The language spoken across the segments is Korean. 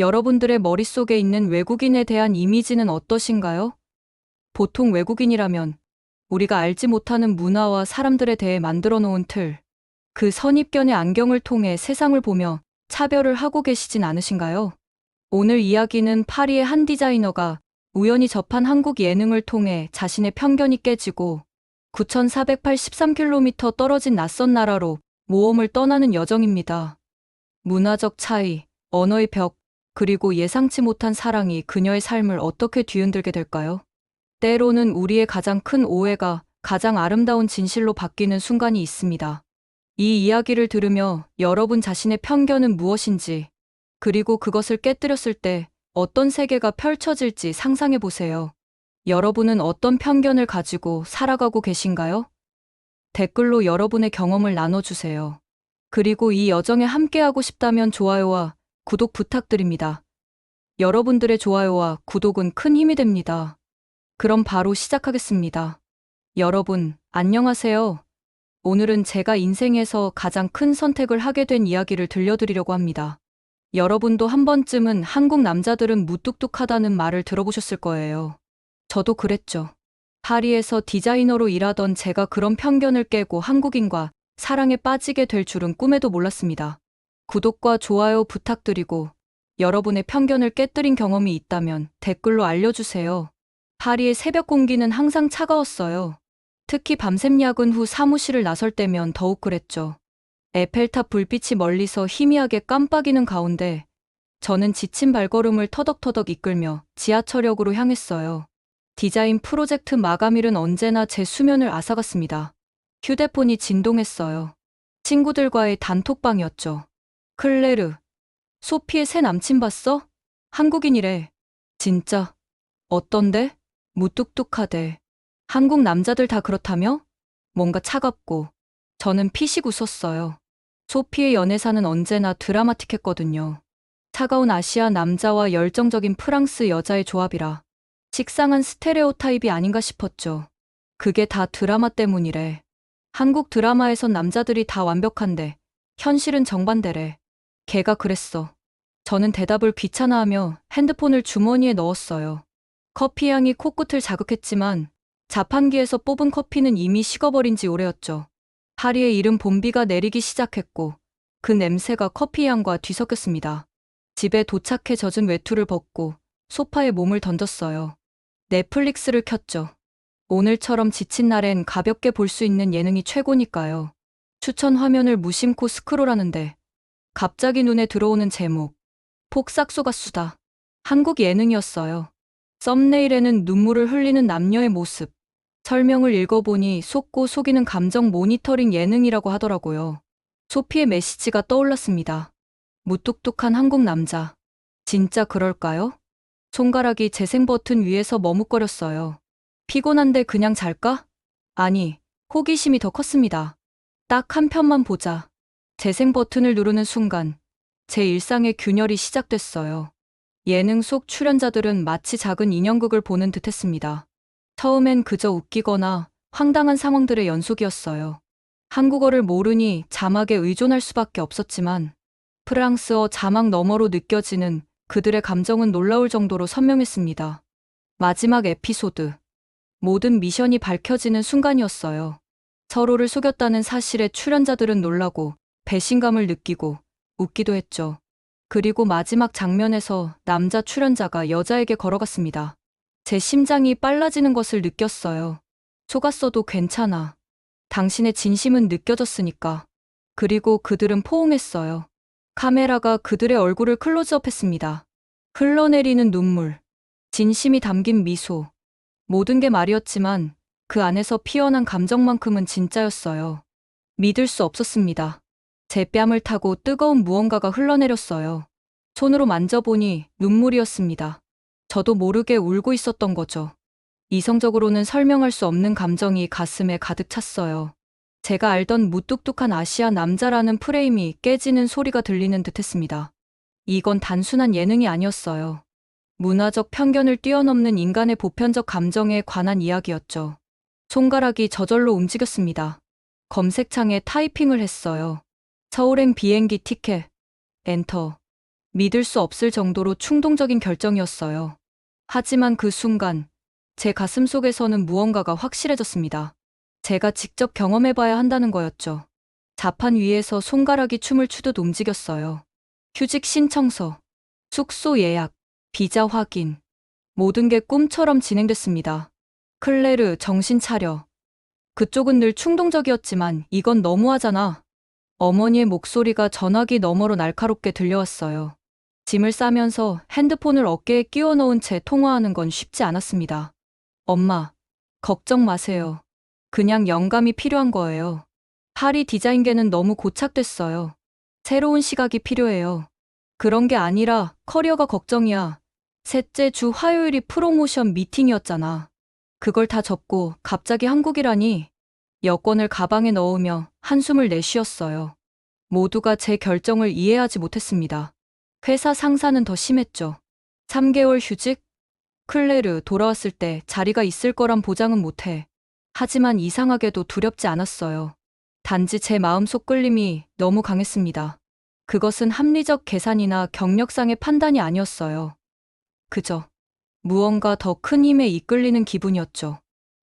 여러분들의 머릿속에 있는 외국인에 대한 이미지는 어떠신가요? 보통 외국인이라면 우리가 알지 못하는 문화와 사람들에 대해 만들어 놓은 틀, 그 선입견의 안경을 통해 세상을 보며 차별을 하고 계시진 않으신가요? 오늘 이야기는 파리의 한 디자이너가 우연히 접한 한국 예능을 통해 자신의 편견이 깨지고 9,483km 떨어진 낯선 나라로 모험을 떠나는 여정입니다. 문화적 차이, 언어의 벽, 그리고 예상치 못한 사랑이 그녀의 삶을 어떻게 뒤흔들게 될까요? 때로는 우리의 가장 큰 오해가 가장 아름다운 진실로 바뀌는 순간이 있습니다. 이 이야기를 들으며 여러분 자신의 편견은 무엇인지, 그리고 그것을 깨뜨렸을 때 어떤 세계가 펼쳐질지 상상해 보세요. 여러분은 어떤 편견을 가지고 살아가고 계신가요? 댓글로 여러분의 경험을 나눠주세요. 그리고 이 여정에 함께하고 싶다면 좋아요와 구독 부탁드립니다. 여러분들의 좋아요와 구독은 큰 힘이 됩니다. 그럼 바로 시작하겠습니다. 여러분, 안녕하세요. 오늘은 제가 인생에서 가장 큰 선택을 하게 된 이야기를 들려드리려고 합니다. 여러분도 한 번쯤은 한국 남자들은 무뚝뚝하다는 말을 들어보셨을 거예요. 저도 그랬죠. 파리에서 디자이너로 일하던 제가 그런 편견을 깨고 한국인과 사랑에 빠지게 될 줄은 꿈에도 몰랐습니다. 구독과 좋아요 부탁드리고 여러분의 편견을 깨뜨린 경험이 있다면 댓글로 알려주세요. 파리의 새벽 공기는 항상 차가웠어요. 특히 밤샘 야근 후 사무실을 나설 때면 더욱 그랬죠. 에펠탑 불빛이 멀리서 희미하게 깜빡이는 가운데 저는 지친 발걸음을 터덕터덕 이끌며 지하철역으로 향했어요. 디자인 프로젝트 마감일은 언제나 제 수면을 앗아갔습니다. 휴대폰이 진동했어요. 친구들과의 단톡방이었죠. 클레르, 소피의 새 남친 봤어? 한국인이래. 진짜. 어떤데? 무뚝뚝하대. 한국 남자들 다 그렇다며? 뭔가 차갑고. 저는 피식 웃었어요. 소피의 연애사는 언제나 드라마틱했거든요. 차가운 아시아 남자와 열정적인 프랑스 여자의 조합이라 식상한 스테레오타입이 아닌가 싶었죠. 그게 다 드라마 때문이래. 한국 드라마에선 남자들이 다 완벽한데 현실은 정반대래. 걔가 그랬어. 저는 대답을 귀찮아하며 핸드폰을 주머니에 넣었어요. 커피 향이 코끝을 자극했지만 자판기에서 뽑은 커피는 이미 식어버린 지 오래였죠. 파리의 이른 봄비가 내리기 시작했고 그 냄새가 커피 향과 뒤섞였습니다. 집에 도착해 젖은 외투를 벗고 소파에 몸을 던졌어요. 넷플릭스를 켰죠. 오늘처럼 지친 날엔 가볍게 볼 수 있는 예능이 최고니까요. 추천 화면을 무심코 스크롤하는데 갑자기 눈에 들어오는 제목. 폭삭소가 수다. 한국 예능이었어요. 썸네일에는 눈물을 흘리는 남녀의 모습. 설명을 읽어보니 속고 속이는 감정 모니터링 예능이라고 하더라고요. 소피의 메시지가 떠올랐습니다. 무뚝뚝한 한국 남자. 진짜 그럴까요? 손가락이 재생 버튼 위에서 머뭇거렸어요. 피곤한데 그냥 잘까? 아니, 호기심이 더 컸습니다. 딱 한 편만 보자. 재생 버튼을 누르는 순간 제 일상의 균열이 시작됐어요. 예능 속 출연자들은 마치 작은 인형극을 보는 듯 했습니다. 처음엔 그저 웃기거나 황당한 상황들의 연속이었어요. 한국어를 모르니 자막에 의존할 수밖에 없었지만 프랑스어 자막 너머로 느껴지는 그들의 감정은 놀라울 정도로 선명했습니다. 마지막 에피소드. 모든 미션이 밝혀지는 순간이었어요. 서로를 속였다는 사실에 출연자들은 놀라고 배신감을 느끼고 웃기도 했죠. 그리고 마지막 장면에서 남자 출연자가 여자에게 걸어갔습니다. 제 심장이 빨라지는 것을 느꼈어요. 속았어도 괜찮아. 당신의 진심은 느껴졌으니까. 그리고 그들은 포옹했어요. 카메라가 그들의 얼굴을 클로즈업 했습니다. 흘러내리는 눈물, 진심이 담긴 미소. 모든 게 말이었지만 그 안에서 피어난 감정만큼은 진짜였어요. 믿을 수 없었습니다. 제 뺨을 타고 뜨거운 무언가가 흘러내렸어요. 손으로 만져보니 눈물이었습니다. 저도 모르게 울고 있었던 거죠. 이성적으로는 설명할 수 없는 감정이 가슴에 가득 찼어요. 제가 알던 무뚝뚝한 아시아 남자라는 프레임이 깨지는 소리가 들리는 듯 했습니다. 이건 단순한 예능이 아니었어요. 문화적 편견을 뛰어넘는 인간의 보편적 감정에 관한 이야기였죠. 손가락이 저절로 움직였습니다. 검색창에 타이핑을 했어요. 서울행 비행기 티켓. 엔터. 믿을 수 없을 정도로 충동적인 결정이었어요. 하지만 그 순간 제 가슴 속에서는 무언가가 확실해졌습니다. 제가 직접 경험해봐야 한다는 거였죠. 자판 위에서 손가락이 춤을 추듯 움직였어요. 휴직 신청서, 숙소 예약, 비자 확인. 모든 게 꿈처럼 진행됐습니다. 클레르, 정신 차려. 그쪽은 늘 충동적이었지만 이건 너무하잖아. 어머니의 목소리가 전화기 너머로 날카롭게 들려왔어요. 짐을 싸면서 핸드폰을 어깨에 끼워 넣은 채 통화하는 건 쉽지 않았습니다. 엄마, 걱정 마세요. 그냥 영감이 필요한 거예요. 파리 디자인계는 너무 고착됐어요. 새로운 시각이 필요해요. 그런 게 아니라 커리어가 걱정이야. 셋째 주 화요일이 프로모션 미팅이었잖아. 그걸 다 접고 갑자기 한국이라니 여권을 가방에 넣으며 한숨을 내쉬었어요. 모두가 제 결정을 이해하지 못했습니다. 회사 상사는 더 심했죠. 3개월 휴직? 클레르 돌아왔을 때 자리가 있을 거란 보장은 못해. 하지만 이상하게도 두렵지 않았어요. 단지 제 마음속 끌림이 너무 강했습니다. 그것은 합리적 계산이나 경력상의 판단이 아니었어요. 그저 무언가 더 큰 힘에 이끌리는 기분이었죠.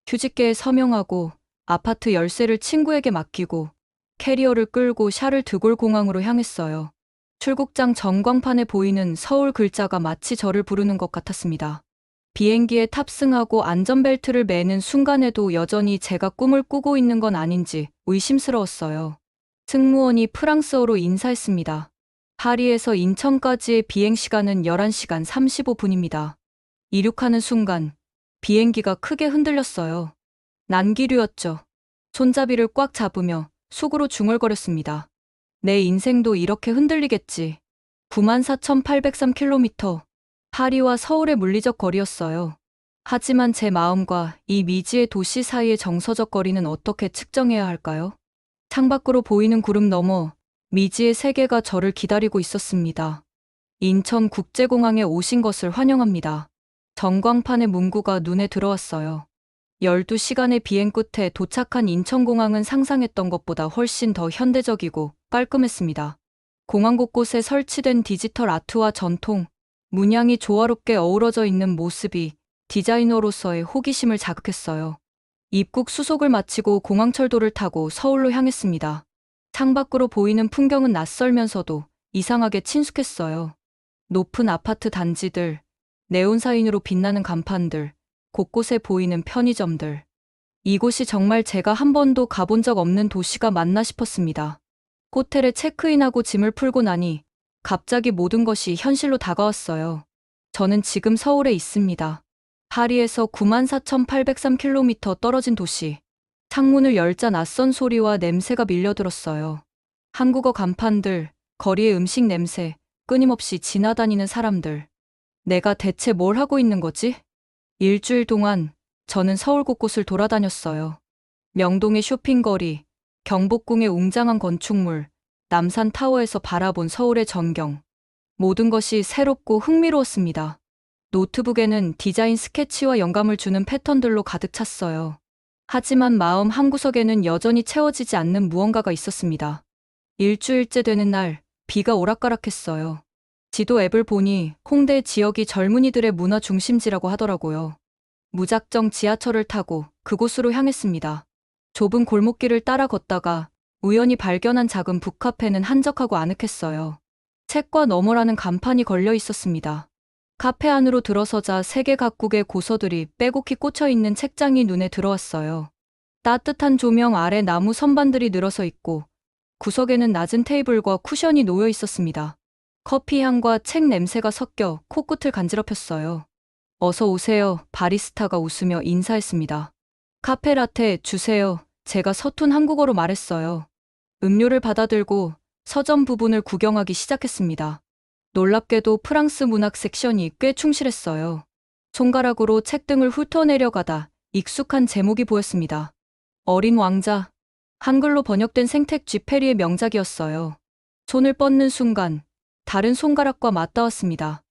휴직계에 서명하고 아파트 열쇠를 친구에게 맡기고 캐리어를 끌고 샤를 드골 공항으로 향했어요. 출국장 전광판에 보이는 서울 글자가 마치 저를 부르는 것 같았습니다. 비행기에 탑승하고 안전벨트를 매는 순간에도 여전히 제가 꿈을 꾸고 있는 건 아닌지 의심스러웠어요. 승무원이 프랑스어로 인사했습니다. 파리에서 인천까지의 비행 시간은 11시간 35분입니다. 이륙하는 순간 비행기가 크게 흔들렸어요. 난기류였죠. 손잡이를 꽉 잡으며 속으로 중얼거렸습니다. 내 인생도 이렇게 흔들리겠지. 94,803km. 파리와 서울의 물리적 거리였어요. 하지만 제 마음과 이 미지의 도시 사이의 정서적 거리는 어떻게 측정해야 할까요? 창밖으로 보이는 구름 너머 미지의 세계가 저를 기다리고 있었습니다. 인천국제공항에 오신 것을 환영합니다. 전광판의 문구가 눈에 들어왔어요. 12시간의 비행 끝에 도착한 인천공항은 상상했던 것보다 훨씬 더 현대적이고 깔끔했습니다. 공항 곳곳에 설치된 디지털 아트와 전통, 문양이 조화롭게 어우러져 있는 모습이 디자이너로서의 호기심을 자극했어요. 입국 수속을 마치고 공항철도를 타고 서울로 향했습니다. 창밖으로 보이는 풍경은 낯설면서도 이상하게 친숙했어요. 높은 아파트 단지들, 네온사인으로 빛나는 간판들, 곳곳에 보이는 편의점들. 이곳이 정말 제가 한 번도 가본 적 없는 도시가 맞나 싶었습니다. 호텔에 체크인하고 짐을 풀고 나니 갑자기 모든 것이 현실로 다가왔어요. 저는 지금 서울에 있습니다. 파리에서 94,803km 떨어진 도시. 창문을 열자 낯선 소리와 냄새가 밀려들었어요. 한국어 간판들, 거리의 음식 냄새, 끊임없이 지나다니는 사람들. 내가 대체 뭘 하고 있는 거지? 일주일 동안 저는 서울 곳곳을 돌아다녔어요. 명동의 쇼핑거리, 경복궁의 웅장한 건축물, 남산 타워에서 바라본 서울의 전경. 모든 것이 새롭고 흥미로웠습니다. 노트북에는 디자인 스케치와 영감을 주는 패턴들로 가득 찼어요. 하지만 마음 한구석에는 여전히 채워지지 않는 무언가가 있었습니다. 일주일째 되는 날, 비가 오락가락했어요. 지도 앱을 보니 홍대 지역이 젊은이들의 문화 중심지라고 하더라고요. 무작정 지하철을 타고 그곳으로 향했습니다. 좁은 골목길을 따라 걷다가 우연히 발견한 작은 북카페는 한적하고 아늑했어요. 책과 너머라는 간판이 걸려 있었습니다. 카페 안으로 들어서자 세계 각국의 고서들이 빼곡히 꽂혀 있는 책장이 눈에 들어왔어요. 따뜻한 조명 아래 나무 선반들이 늘어서 있고 구석에는 낮은 테이블과 쿠션이 놓여 있었습니다. 커피 향과 책 냄새가 섞여 코끝을 간지럽혔어요. 어서 오세요. 바리스타가 웃으며 인사했습니다. 카페 라테 주세요. 제가 서툰 한국어로 말했어요. 음료를 받아들고 서점 부분을 구경하기 시작했습니다. 놀랍게도 프랑스 문학 섹션이 꽤 충실했어요. 손가락으로 책 등을 훑어내려가다 익숙한 제목이 보였습니다. 어린 왕자. 한글로 번역된 생택 쥐페리의 명작이었어요. 손을 뻗는 순간 다른 손가락과 맞닿았습니다.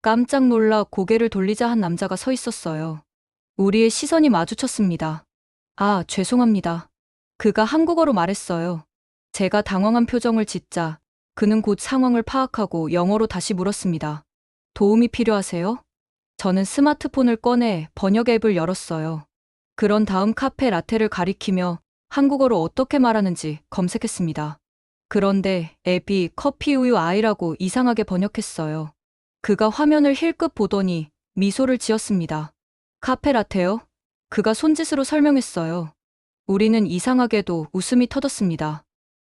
깜짝 놀라 고개를 돌리자 한 남자가 서 있었어요. 우리의 시선이 마주쳤습니다. 아, 죄송합니다. 그가 한국어로 말했어요. 제가 당황한 표정을 짓자 그는 곧 상황을 파악하고 영어로 다시 물었습니다. 도움이 필요하세요? 저는 스마트폰을 꺼내 번역 앱을 열었어요. 그런 다음 카페 라테를 가리키며 한국어로 어떻게 말하는지 검색했습니다. 그런데 앱이 커피 우유 아이라고 이상하게 번역했어요. 그가 화면을 힐끗 보더니 미소를 지었습니다. 카페 라테요? 그가 손짓으로 설명했어요. 우리는 이상하게도 웃음이 터졌습니다.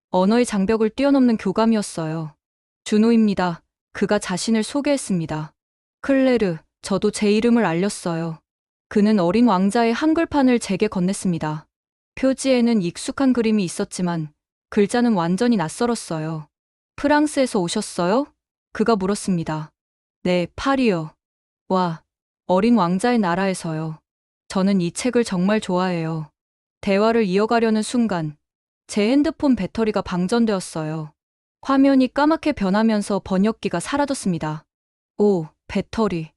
언어의 장벽을 뛰어넘는 교감이었어요. 준호입니다. 그가 자신을 소개했습니다. 클레르, 저도 제 이름을 알렸어요. 그는 어린 왕자의 한글판을 제게 건넸습니다. 표지에는 익숙한 그림이 있었지만 글자는 완전히 낯설었어요. 프랑스에서 오셨어요? 그가 물었습니다. 네, 파리요. 와, 어린 왕자의 나라에서요. 저는 이 책을 정말 좋아해요. 대화를 이어가려는 순간 제 핸드폰 배터리가 방전되었어요. 화면이 까맣게 변하면서 번역기가 사라졌습니다. 오, 배터리.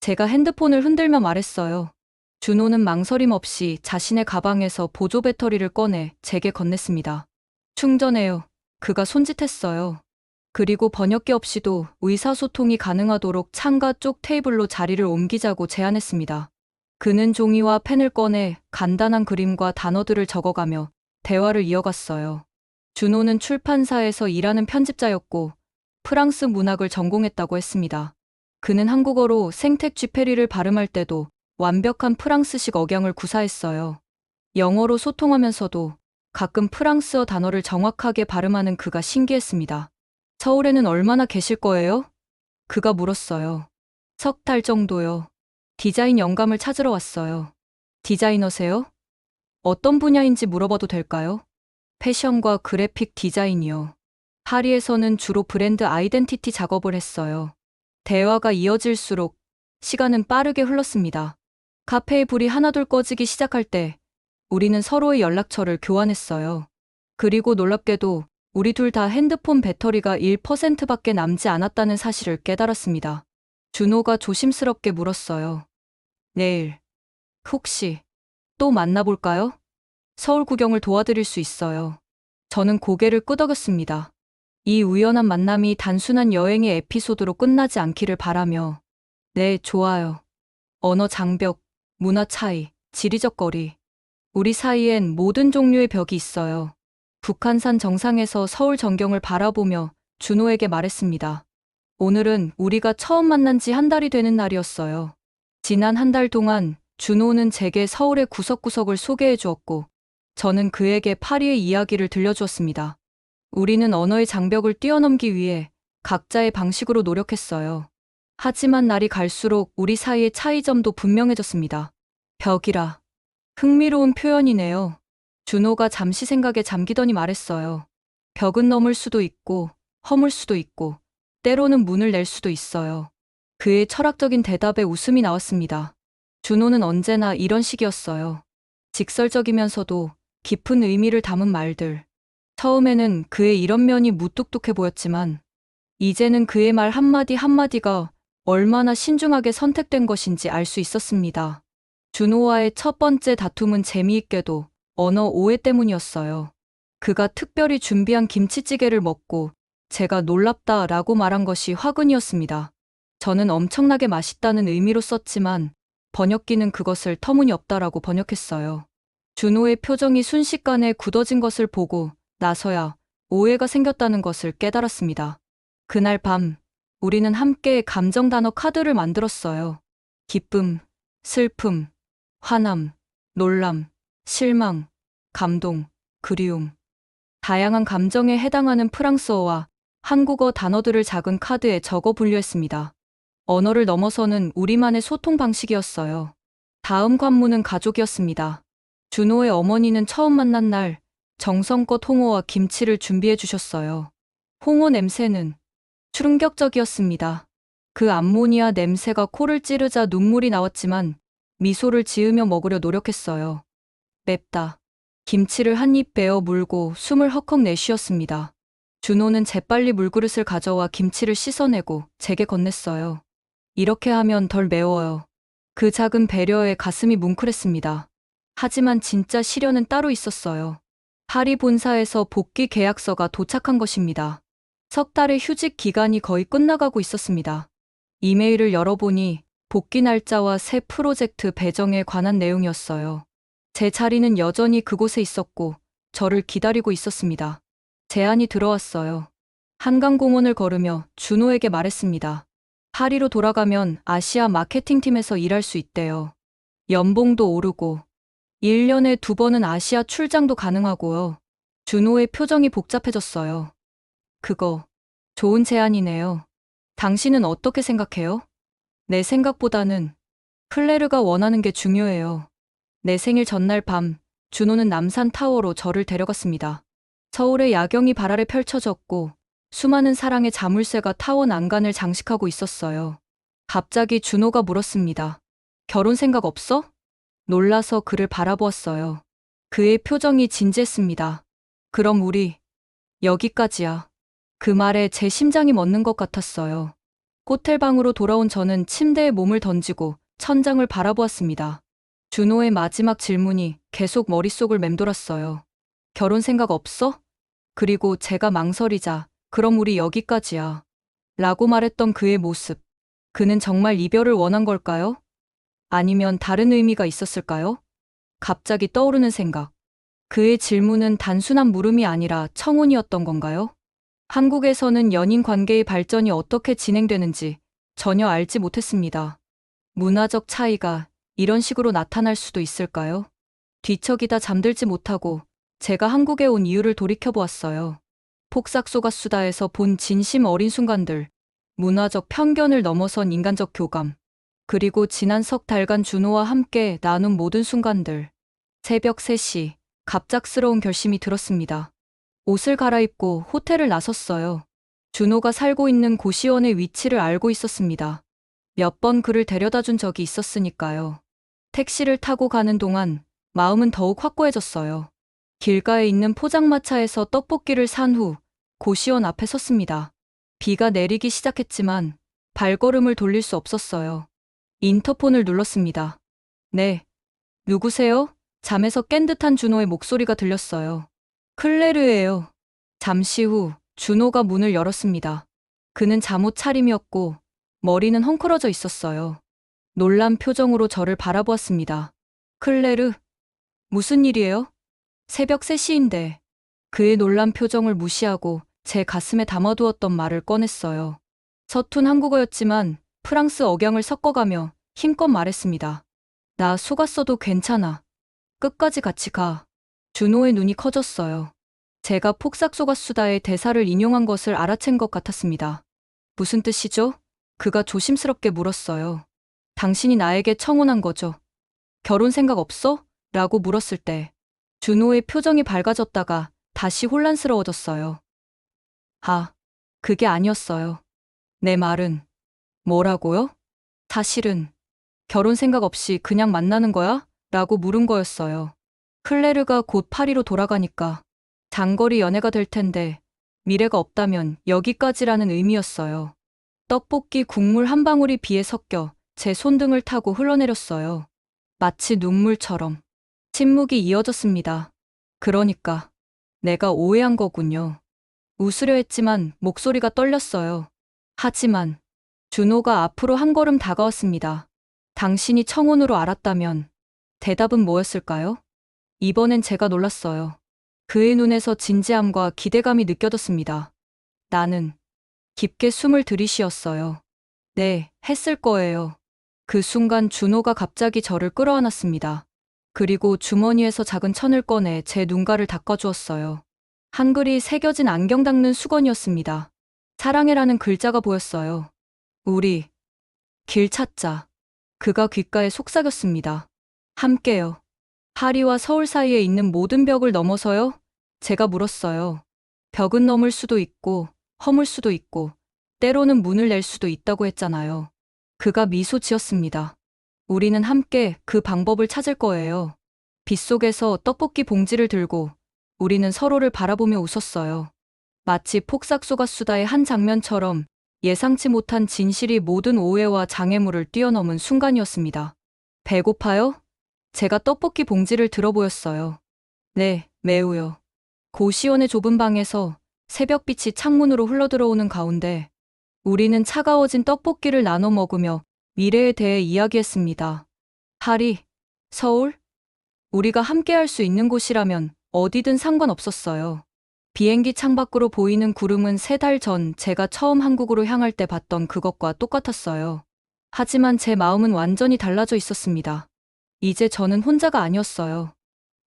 제가 핸드폰을 흔들며 말했어요. 준호는 망설임 없이 자신의 가방에서 보조 배터리를 꺼내 제게 건넸습니다. 충전해요. 그가 손짓했어요. 그리고 번역기 없이도 의사소통이 가능하도록 창가 쪽 테이블로 자리를 옮기자고 제안했습니다. 그는 종이와 펜을 꺼내 간단한 그림과 단어들을 적어가며 대화를 이어갔어요. 준호는 출판사에서 일하는 편집자였고 프랑스 문학을 전공했다고 했습니다. 그는 한국어로 생텍 쥐페리를 발음할 때도 완벽한 프랑스식 억양을 구사했어요. 영어로 소통하면서도 가끔 프랑스어 단어를 정확하게 발음하는 그가 신기했습니다. 서울에는 얼마나 계실 거예요? 그가 물었어요. 석 달 정도요. 디자인 영감을 찾으러 왔어요. 디자이너세요? 어떤 분야인지 물어봐도 될까요? 패션과 그래픽 디자인이요. 파리에서는 주로 브랜드 아이덴티티 작업을 했어요. 대화가 이어질수록 시간은 빠르게 흘렀습니다. 카페의 불이 하나둘 꺼지기 시작할 때 우리는 서로의 연락처를 교환했어요. 그리고 놀랍게도 우리 둘 다 핸드폰 배터리가 1%밖에 남지 않았다는 사실을 깨달았습니다. 준호가 조심스럽게 물었어요. 내일, 혹시 또 만나볼까요? 서울 구경을 도와드릴 수 있어요. 저는 고개를 끄덕였습니다. 이 우연한 만남이 단순한 여행의 에피소드로 끝나지 않기를 바라며, 네, 좋아요. 언어 장벽, 문화 차이, 지리적 거리. 우리 사이엔 모든 종류의 벽이 있어요. 북한산 정상에서 서울 전경을 바라보며 준호에게 말했습니다. 오늘은 우리가 처음 만난 지 한 달이 되는 날이었어요. 지난 한 달 동안 준호는 제게 서울의 구석구석을 소개해 주었고, 저는 그에게 파리의 이야기를 들려주었습니다. 우리는 언어의 장벽을 뛰어넘기 위해 각자의 방식으로 노력했어요. 하지만 날이 갈수록 우리 사이의 차이점도 분명해졌습니다. 벽이라. 흥미로운 표현이네요. 준호가 잠시 생각에 잠기더니 말했어요. 벽은 넘을 수도 있고, 허물 수도 있고, 때로는 문을 낼 수도 있어요. 그의 철학적인 대답에 웃음이 나왔습니다. 준호는 언제나 이런 식이었어요. 직설적이면서도 깊은 의미를 담은 말들. 처음에는 그의 이런 면이 무뚝뚝해 보였지만, 이제는 그의 말 한마디 한마디가 얼마나 신중하게 선택된 것인지 알 수 있었습니다. 준호와의 첫 번째 다툼은 재미있게도 언어 오해 때문이었어요. 그가 특별히 준비한 김치찌개를 먹고 제가 놀랍다 라고 말한 것이 화근이었습니다. 저는 엄청나게 맛있다는 의미로 썼지만 번역기는 그것을 터무니없다라고 번역했어요. 준호의 표정이 순식간에 굳어진 것을 보고 나서야 오해가 생겼다는 것을 깨달았습니다. 그날 밤 우리는 함께 감정 단어 카드를 만들었어요. 기쁨, 슬픔, 화남, 놀람, 실망, 감동, 그리움. 다양한 감정에 해당하는 프랑스어와 한국어 단어들을 작은 카드에 적어 분류했습니다. 언어를 넘어서는 우리만의 소통 방식이었어요. 다음 관문은 가족이었습니다. 준호의 어머니는 처음 만난 날 정성껏 홍어와 김치를 준비해 주셨어요. 홍어 냄새는 충격적이었습니다. 그 암모니아 냄새가 코를 찌르자 눈물이 나왔지만 미소를 지으며 먹으려 노력했어요. 맵다. 김치를 한 입 베어 물고 숨을 헉헉 내쉬었습니다. 준호는 재빨리 물그릇을 가져와 김치를 씻어내고 제게 건넸어요. 이렇게 하면 덜 매워요. 그 작은 배려에 가슴이 뭉클했습니다. 하지만 진짜 시련은 따로 있었어요. 파리 본사에서 복귀 계약서가 도착한 것입니다. 석 달의 휴직 기간이 거의 끝나가고 있었습니다. 이메일을 열어보니 복귀 날짜와 새 프로젝트 배정에 관한 내용이었어요. 제 자리는 여전히 그곳에 있었고 저를 기다리고 있었습니다. 제안이 들어왔어요. 한강공원을 걸으며 준호에게 말했습니다. 파리로 돌아가면 아시아 마케팅팀에서 일할 수 있대요. 연봉도 오르고 1년에 두 번은 아시아 출장도 가능하고요. 준호의 표정이 복잡해졌어요. 그거 좋은 제안이네요. 당신은 어떻게 생각해요? 내 생각보다는 클레르가 원하는 게 중요해요. 내 생일 전날 밤 준호는 남산 타워로 저를 데려갔습니다. 서울의 야경이 발 아래 펼쳐졌고 수많은 사랑의 자물쇠가 타워 난간을 장식하고 있었어요. 갑자기 준호가 물었습니다. 결혼 생각 없어? 놀라서 그를 바라보았어요. 그의 표정이 진지했습니다. 그럼 우리 여기까지야. 그 말에 제 심장이 멎는 것 같았어요. 호텔방으로 돌아온 저는 침대에 몸을 던지고 천장을 바라보았습니다. 준호의 마지막 질문이 계속 머릿속을 맴돌았어요. 결혼 생각 없어? 그리고 제가 망설이자, 그럼 우리 여기까지야. 라고 말했던 그의 모습. 그는 정말 이별을 원한 걸까요? 아니면 다른 의미가 있었을까요? 갑자기 떠오르는 생각. 그의 질문은 단순한 물음이 아니라 청혼이었던 건가요? 한국에서는 연인 관계의 발전이 어떻게 진행되는지 전혀 알지 못했습니다. 문화적 차이가 이런 식으로 나타날 수도 있을까요? 뒤척이다 잠들지 못하고 제가 한국에 온 이유를 돌이켜보았어요. 폭삭소가 수다에서 본 진심 어린 순간들, 문화적 편견을 넘어선 인간적 교감, 그리고 지난 석 달간 준호와 함께 나눈 모든 순간들. 새벽 3시, 갑작스러운 결심이 들었습니다. 옷을 갈아입고 호텔을 나섰어요. 준호가 살고 있는 고시원의 위치를 알고 있었습니다. 몇 번 그를 데려다 준 적이 있었으니까요. 택시를 타고 가는 동안 마음은 더욱 확고해졌어요. 길가에 있는 포장마차에서 떡볶이를 산 후 고시원 앞에 섰습니다. 비가 내리기 시작했지만 발걸음을 돌릴 수 없었어요. 인터폰을 눌렀습니다. 네. 누구세요? 잠에서 깬 듯한 준호의 목소리가 들렸어요. 클레르예요. 잠시 후 준호가 문을 열었습니다. 그는 잠옷 차림이었고 머리는 헝클어져 있었어요. 놀란 표정으로 저를 바라보았습니다. 클레르, 무슨 일이에요? 새벽 3시인데 그의 놀란 표정을 무시하고 제 가슴에 담아두었던 말을 꺼냈어요. 서툰 한국어였지만 프랑스 억양을 섞어가며 힘껏 말했습니다. 나 속았어도 괜찮아. 끝까지 같이 가. 준호의 눈이 커졌어요. 제가 폭삭 속았수다의 대사를 인용한 것을 알아챈 것 같았습니다. 무슨 뜻이죠? 그가 조심스럽게 물었어요. 당신이 나에게 청혼한 거죠. 결혼 생각 없어? 라고 물었을 때 준호의 표정이 밝아졌다가 다시 혼란스러워졌어요. 아, 그게 아니었어요. 내 말은 뭐라고요? 사실은 결혼 생각 없이 그냥 만나는 거야? 라고 물은 거였어요. 클레르가 곧 파리로 돌아가니까 장거리 연애가 될 텐데 미래가 없다면 여기까지라는 의미였어요. 떡볶이 국물 한 방울이 비에 섞여 제 손등을 타고 흘러내렸어요. 마치 눈물처럼. 침묵이 이어졌습니다. 그러니까 내가 오해한 거군요. 웃으려 했지만 목소리가 떨렸어요. 하지만 준호가 앞으로 한 걸음 다가왔습니다. 당신이 청혼으로 알았다면 대답은 뭐였을까요? 이번엔 제가 놀랐어요. 그의 눈에서 진지함과 기대감이 느껴졌습니다. 나는 깊게 숨을 들이쉬었어요. 네, 했을 거예요. 그 순간 준호가 갑자기 저를 끌어안았습니다. 그리고 주머니에서 작은 천을 꺼내 제 눈가를 닦아주었어요. 한글이 새겨진 안경 닦는 수건이었습니다. 사랑해라는 글자가 보였어요. 우리 길 찾자. 그가 귓가에 속삭였습니다. 함께요. 파리와 서울 사이에 있는 모든 벽을 넘어서요? 제가 물었어요. 벽은 넘을 수도 있고 허물 수도 있고 때로는 문을 낼 수도 있다고 했잖아요. 그가 미소 지었습니다. 우리는 함께 그 방법을 찾을 거예요. 빗속에서 떡볶이 봉지를 들고 우리는 서로를 바라보며 웃었어요. 마치 폭삭 소가수다의 한 장면처럼 예상치 못한 진실이 모든 오해와 장애물을 뛰어넘은 순간이었습니다. 배고파요? 제가 떡볶이 봉지를 들어보였어요. 네, 매우요. 고시원의 좁은 방에서 새벽빛이 창문으로 흘러들어오는 가운데 우리는 차가워진 떡볶이를 나눠 먹으며 미래에 대해 이야기했습니다. 파리, 서울? 우리가 함께 할 수 있는 곳이라면 어디든 상관없었어요. 비행기 창밖으로 보이는 구름은 세 달 전 제가 처음 한국으로 향할 때 봤던 그것과 똑같았어요. 하지만 제 마음은 완전히 달라져 있었습니다. 이제 저는 혼자가 아니었어요.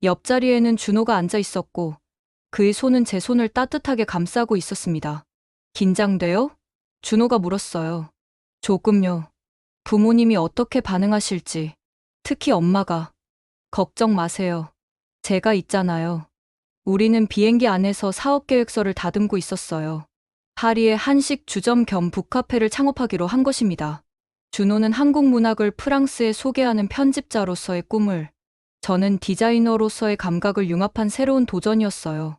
옆자리에는 준호가 앉아 있었고 그의 손은 제 손을 따뜻하게 감싸고 있었습니다. 긴장돼요? 준호가 물었어요. 조금요. 부모님이 어떻게 반응하실지, 특히 엄마가. 걱정 마세요. 제가 있잖아요. 우리는 비행기 안에서 사업 계획서를 다듬고 있었어요. 파리의 한식 주점 겸 북카페를 창업하기로 한 것입니다. 준호는 한국 문학을 프랑스에 소개하는 편집자로서의 꿈을, 저는 디자이너로서의 감각을 융합한 새로운 도전이었어요.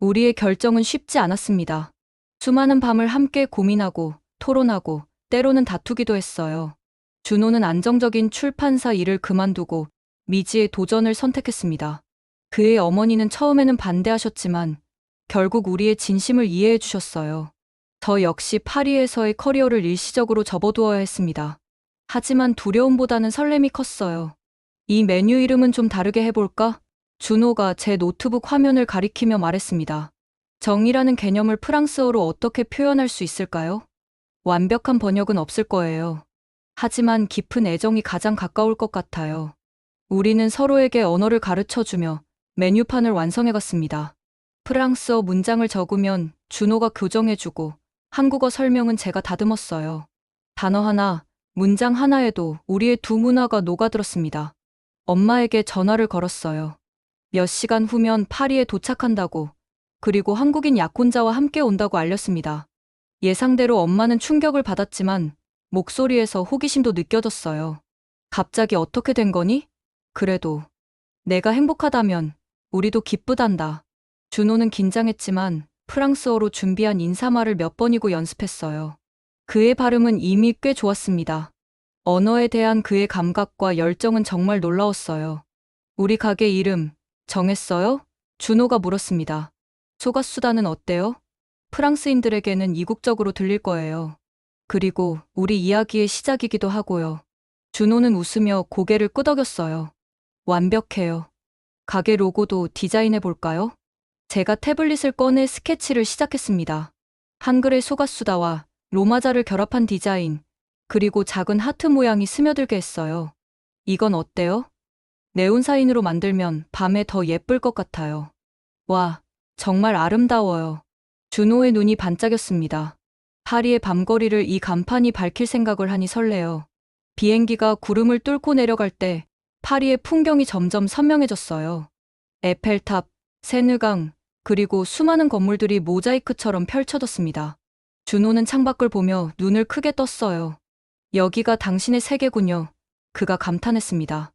우리의 결정은 쉽지 않았습니다. 수많은 밤을 함께 고민하고, 토론하고, 때로는 다투기도 했어요. 준호는 안정적인 출판사 일을 그만두고 미지의 도전을 선택했습니다. 그의 어머니는 처음에는 반대하셨지만 결국 우리의 진심을 이해해 주셨어요. 저 역시 파리에서의 커리어를 일시적으로 접어두어야 했습니다. 하지만 두려움보다는 설렘이 컸어요. 이 메뉴 이름은 좀 다르게 해볼까? 준호가 제 노트북 화면을 가리키며 말했습니다. 정이라는 개념을 프랑스어로 어떻게 표현할 수 있을까요? 완벽한 번역은 없을 거예요. 하지만 깊은 애정이 가장 가까울 것 같아요. 우리는 서로에게 언어를 가르쳐 주며 메뉴판을 완성해 갔습니다. 프랑스어 문장을 적으면 준호가 교정해 주고 한국어 설명은 제가 다듬었어요. 단어 하나, 문장 하나에도 우리의 두 문화가 녹아들었습니다. 엄마에게 전화를 걸었어요. 몇 시간 후면 파리에 도착한다고, 그리고 한국인 약혼자와 함께 온다고 알렸습니다. 예상대로 엄마는 충격을 받았지만 목소리에서 호기심도 느껴졌어요. 갑자기 어떻게 된 거니? 그래도 내가 행복하다면 우리도 기쁘단다. 준호는 긴장했지만 프랑스어로 준비한 인사말을 몇 번이고 연습했어요. 그의 발음은 이미 꽤 좋았습니다. 언어에 대한 그의 감각과 열정은 정말 놀라웠어요. 우리 가게 이름 정했어요? 준호가 물었습니다. 소가수다는 어때요? 프랑스인들에게는 이국적으로 들릴 거예요. 그리고 우리 이야기의 시작이기도 하고요. 준호는 웃으며 고개를 끄덕였어요. 완벽해요. 가게 로고도 디자인해 볼까요? 제가 태블릿을 꺼내 스케치를 시작했습니다. 한글의 소가수다와 로마자를 결합한 디자인, 그리고 작은 하트 모양이 스며들게 했어요. 이건 어때요? 네온사인으로 만들면 밤에 더 예쁠 것 같아요. 와, 정말 아름다워요. 준호의 눈이 반짝였습니다. 파리의 밤거리를 이 간판이 밝힐 생각을 하니 설레요. 비행기가 구름을 뚫고 내려갈 때 파리의 풍경이 점점 선명해졌어요. 에펠탑, 세느강, 그리고 수많은 건물들이 모자이크처럼 펼쳐졌습니다. 준호는 창밖을 보며 눈을 크게 떴어요. 여기가 당신의 세계군요. 그가 감탄했습니다.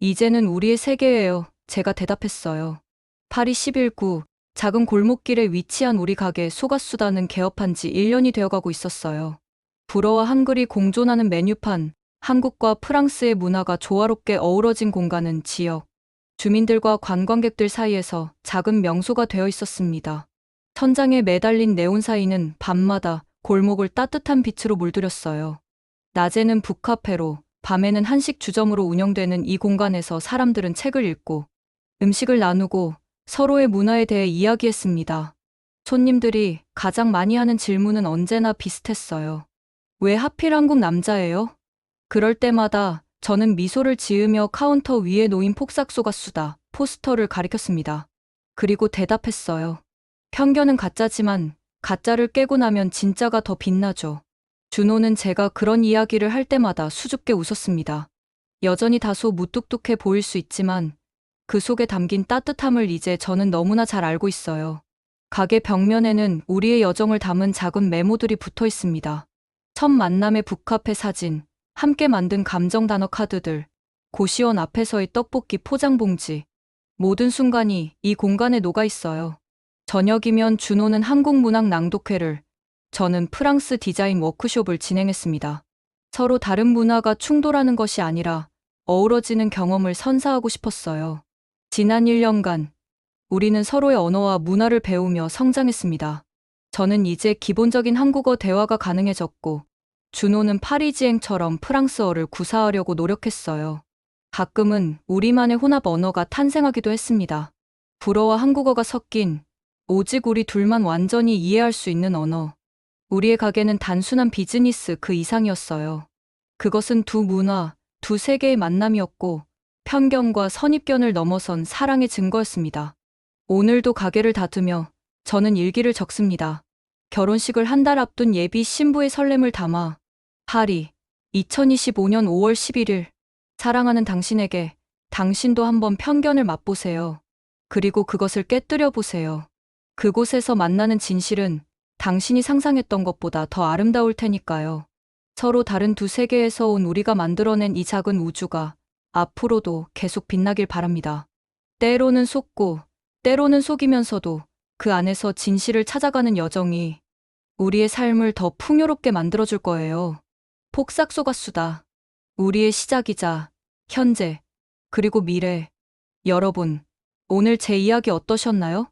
이제는 우리의 세계예요. 제가 대답했어요. 파리 11구, 작은 골목길에 위치한 우리 가게 소가수다는 개업한 지 1년이 되어가고 있었어요. 불어와 한글이 공존하는 메뉴판, 한국과 프랑스의 문화가 조화롭게 어우러진 공간은 지역, 주민들과 관광객들 사이에서 작은 명소가 되어 있었습니다. 천장에 매달린 네온사인은 밤마다 골목을 따뜻한 빛으로 물들였어요. 낮에는 북카페로, 밤에는 한식 주점으로 운영되는 이 공간에서 사람들은 책을 읽고 음식을 나누고 서로의 문화에 대해 이야기했습니다. 손님들이 가장 많이 하는 질문은 언제나 비슷했어요. 왜 하필 한국 남자예요? 그럴 때마다 저는 미소를 지으며 카운터 위에 놓인 폭삭소가 수다 포스터를 가리켰습니다. 그리고 대답했어요. 편견은 가짜지만 가짜를 깨고 나면 진짜가 더 빛나죠. 준호는 제가 그런 이야기를 할 때마다 수줍게 웃었습니다. 여전히 다소 무뚝뚝해 보일 수 있지만 그 속에 담긴 따뜻함을 이제 저는 너무나 잘 알고 있어요. 가게 벽면에는 우리의 여정을 담은 작은 메모들이 붙어 있습니다. 첫 만남의 북카페 사진, 함께 만든 감정 단어 카드들, 고시원 앞에서의 떡볶이 포장 봉지. 모든 순간이 이 공간에 녹아 있어요. 저녁이면 준호는 한국 문학 낭독회를, 저는 프랑스 디자인 워크숍을 진행했습니다. 서로 다른 문화가 충돌하는 것이 아니라 어우러지는 경험을 선사하고 싶었어요. 지난 1년간 우리는 서로의 언어와 문화를 배우며 성장했습니다. 저는 이제 기본적인 한국어 대화가 가능해졌고, 준호는 파리지앵처럼 프랑스어를 구사하려고 노력했어요. 가끔은 우리만의 혼합 언어가 탄생하기도 했습니다. 불어와 한국어가 섞인 오직 우리 둘만 완전히 이해할 수 있는 언어. 우리의 가게는 단순한 비즈니스 그 이상이었어요. 그것은 두 문화, 두 세계의 만남이었고 편견과 선입견을 넘어선 사랑의 증거였습니다. 오늘도 가게를 닫으며 저는 일기를 적습니다. 결혼식을 한 달 앞둔 예비 신부의 설렘을 담아 파리 2025년 5월 11일 사랑하는 당신에게 당신도 한번 편견을 맛보세요. 그리고 그것을 깨뜨려 보세요. 그곳에서 만나는 진실은 당신이 상상했던 것보다 더 아름다울 테니까요. 서로 다른 두 세계에서 온 우리가 만들어낸 이 작은 우주가 앞으로도 계속 빛나길 바랍니다. 때로는 속고, 때로는 속이면서도 그 안에서 진실을 찾아가는 여정이 우리의 삶을 더 풍요롭게 만들어줄 거예요. 폭삭소가수다. 우리의 시작이자 현재, 그리고 미래. 여러분, 오늘 제 이야기 어떠셨나요?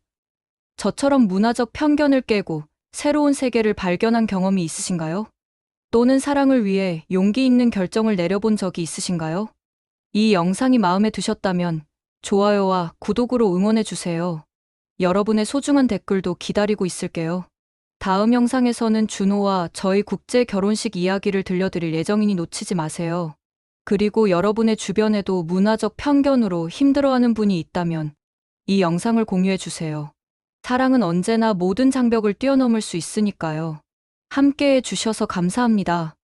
저처럼 문화적 편견을 깨고 새로운 세계를 발견한 경험이 있으신가요? 또는 사랑을 위해 용기 있는 결정을 내려본 적이 있으신가요? 이 영상이 마음에 드셨다면 좋아요와 구독으로 응원해주세요. 여러분의 소중한 댓글도 기다리고 있을게요. 다음 영상에서는 준호와 저희 국제 결혼식 이야기를 들려드릴 예정이니 놓치지 마세요. 그리고 여러분의 주변에도 문화적 편견으로 힘들어하는 분이 있다면 이 영상을 공유해주세요. 사랑은 언제나 모든 장벽을 뛰어넘을 수 있으니까요. 함께 해주셔서 감사합니다.